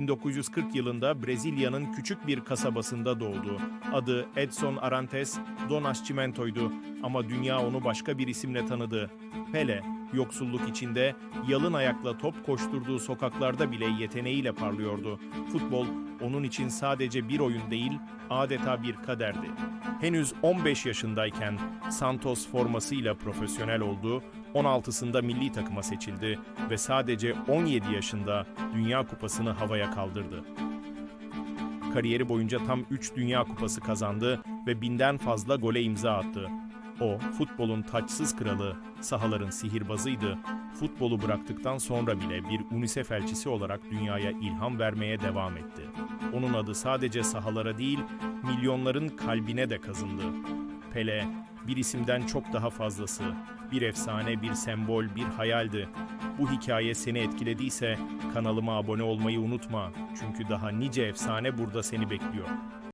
1940 yılında Brezilya'nın küçük bir kasabasında doğdu. Adı Edson Arantes do Nascimento'ydu ama dünya onu başka bir isimle tanıdı. Pele, yoksulluk içinde yalın ayakla top koşturduğu sokaklarda bile yeteneğiyle parlıyordu. Futbol onun için sadece bir oyun değil, adeta bir kaderdi. Henüz 15 yaşındayken Santos formasıyla profesyonel oldu, 16'sında milli takıma seçildi ve sadece 17 yaşında Dünya Kupası'nı havaya kaldırdı. Kariyeri boyunca tam 3 Dünya Kupası kazandı ve binden fazla gole imza attı. O, futbolun taçsız kralı, sahaların sihirbazıydı. Futbolu bıraktıktan sonra bile bir UNICEF elçisi olarak dünyaya ilham vermeye devam etti. Onun adı sadece sahalara değil, milyonların kalbine de kazındı. Pele, bir isimden çok daha fazlası. Bir efsane, bir sembol, bir hayaldi. Bu hikaye seni etkilediyse kanalıma abone olmayı unutma. Çünkü daha nice efsane burada seni bekliyor.